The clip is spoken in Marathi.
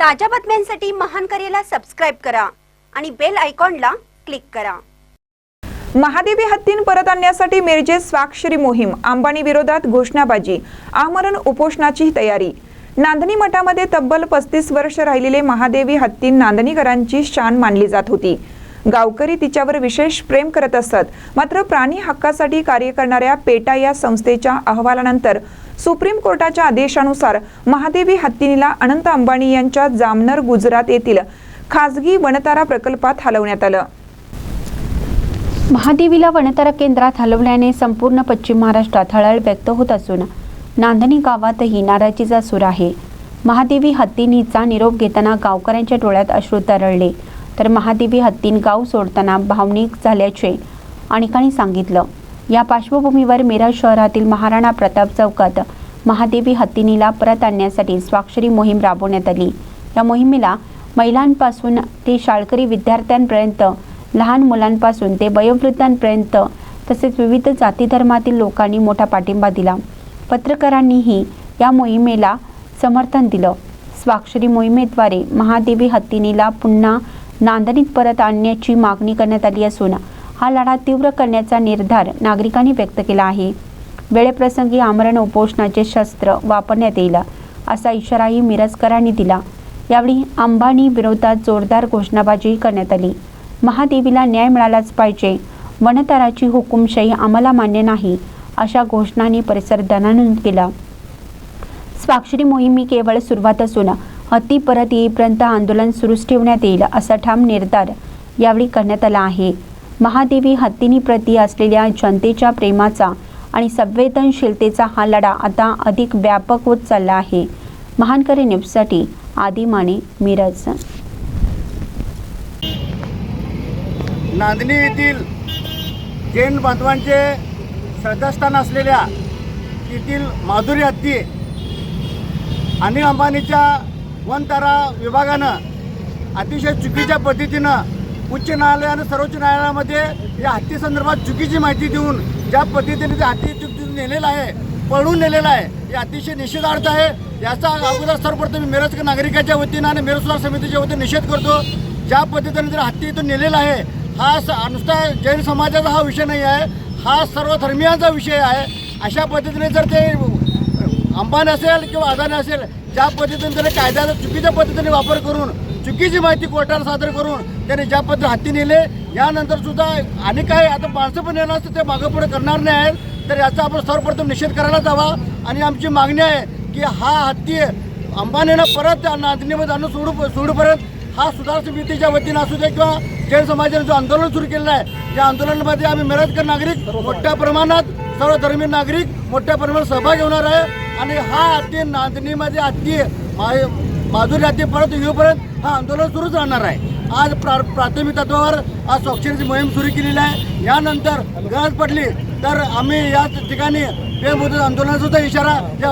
ताज्या बातम्यांसाठी महान करेला सबस्क्राईब करा आणि बेल आयकॉनला क्लिक करा. महादेवी हत्तीन परत आणण्यासाठी मिरजे स्वाक्षरी मोहीम अंबानी विरोधात घोषणाबाजी आमरण उपोषणाची तयारी. नांदणी मठामध्ये तब्बल पस्तीस वर्ष राहिलेले महादेवी हत्तीन नांदणीकरांची शान मानली जात होती. गावकरी तिच्यावर विशेष प्रेम करत असत. मात्र प्राणी हक्कासाठी कार्य करणाऱ्या पेटा या संस्थेच्या अहवालानंतर सुप्रीम कोर्टाच्या आदेशानुसार महादेवी हत्तीनीला अनंत अंबानी यांच्या जामनर गुजरात येथील खासगी वनतारा प्रकल्पात हलवण्यात आलं. महादेवीला वनतारा केंद्रात हलवल्याने संपूर्ण पश्चिम महाराष्ट्रात हळहळ व्यक्त होत असून नांदणी गावातही नाराजीचा सूर आहे. महादेवी हत्तीनीचा निरोप घेताना गावकऱ्यांच्या डोळ्यात अश्रू तरळले. तर महादेवी हत्तीन गाव सोडताना भावनिक झाल्याचे अनेकांनी सांगितलं. या पार्श्वभूमीवर मिरज शहरातील महाराणा प्रताप चौकात महादेवी हत्तीनीला परत आणण्यासाठी स्वाक्षरी मोहीम राबवण्यात आली. या मोहिमेला महिलांपासून ते शाळकरी विद्यार्थ्यांपर्यंत लहान मुलांपासून ते वयोवृद्धांपर्यंत तसेच विविध जाती धर्मातील लोकांनी मोठा पाठिंबा दिला. पत्रकारांनीही या मोहिमेला समर्थन दिलं. स्वाक्षरी मोहिमेद्वारे महादेवी हत्तीनीला पुन्हा नांदणीत परत आणण्याची मागणी करण्यात आली असून हा लढा तीव्र करण्याचा निर्धार नागरिकांनी व्यक्त केला आहे. वेळेप्रसंगी आमरण उपोषणाचे शस्त्र वापरण्यात येईल असा इशाराही मिरजकरांनी दिला. यावेळी अंबानी विरोधात जोरदार घोषणाबाजी करण्यात आली. महादेवीला न्याय मिळालाच पाहिजे वनतराची हुकुमशाही आम्हाला मान्य नाही अशा घोषणांनी परिसर दणानून केला. स्वाक्षरी मोहीम ही केवळ सुरुवात असून हत्ती परत येईपर्यंत आंदोलन सुरूच ठेवण्यात येईल असा ठाम निर्धार यावेळी करण्यात आला आहे. महादेवी हत्तीनी प्रती असलेल्या जनतेच्या प्रेमाचा आणि संवेदनशीलतेचा हा लढा आता अधिक व्यापक होत चालला आहे. महानकरी न्यूजसाठी आदी माने मिरज. नांदणी येथील जैन बांधवांचे श्रद्धास्थान असलेल्या येथील माधुरी हत्ती आणि अंबानीच्या वनतारा विभागानं अतिशय चुकीच्या पद्धतीनं उच्च न्यायालय आणि सर्वोच्च न्यायालयामध्ये या हत्तीसंदर्भात चुकीची माहिती देऊन ज्या पद्धतीने ते हत्ती चुकीतून नेलेलं आहे पळून नेलेलं आहे हे अतिशय निषेधार्थ आहे. याचा अगोदर सर्वप्रथम मी मिरज नागरिकाच्या वतीनं आणि मिरज सुधार समितीच्या वतीनं निषेध करतो. ज्या पद्धतीने जर हत्ती इथून नेलेला आहे हा स नुसता जैन समाजाचा हा विषय नाही आहे हा सर्व धर्मियांचा विषय आहे. अशा पद्धतीने जर ते अंबानी असेल किंवा अदानी असेल ज्या पद्धतीने त्याने कायद्याचा चुकीच्या पद्धतीने वापर करून चुकीची माहिती कोर्टाला सादर करून त्याने ज्या पद्धतीने हाती नेले यानंतर सुद्धा आणि काय आता माणसं पण येणार असतं ते मागं पुढे करणार नाही आहेत तर याचा आपण सर्वप्रथम निषेध करायलाच हवा. आणि आमची मागणी आहे की हा हत्ती अंबानीनं परत त्या नांदणीमध्ये आणून सोडू सोडूपर्यंत हा सुधार समितीच्या वतीनं असू दे किंवा जैन समाजाने जो आंदोलन सुरू केलेलं आहे या आंदोलनामध्ये आम्ही मिरजकर नागरिक मोठ्या प्रमाणात सर्व धर्मीय नागरिक मोठ्या प्रमाणात सहभागी होणार आहे. आणि हा हत्ती नांदणीमध्ये हत्ती मा- माधुरी हत्ती परत येऊपर्यंत हा आंदोलन सुरूच राहणार आहे. आज प्रा प्राथमिक तत्वावर आज स्वच्छतेची मोहीम सुरू केलेली आहे. यानंतर गरज पडली तर आम्ही या ठिकाणी बेमुदत आंदोलनाचा इशारा या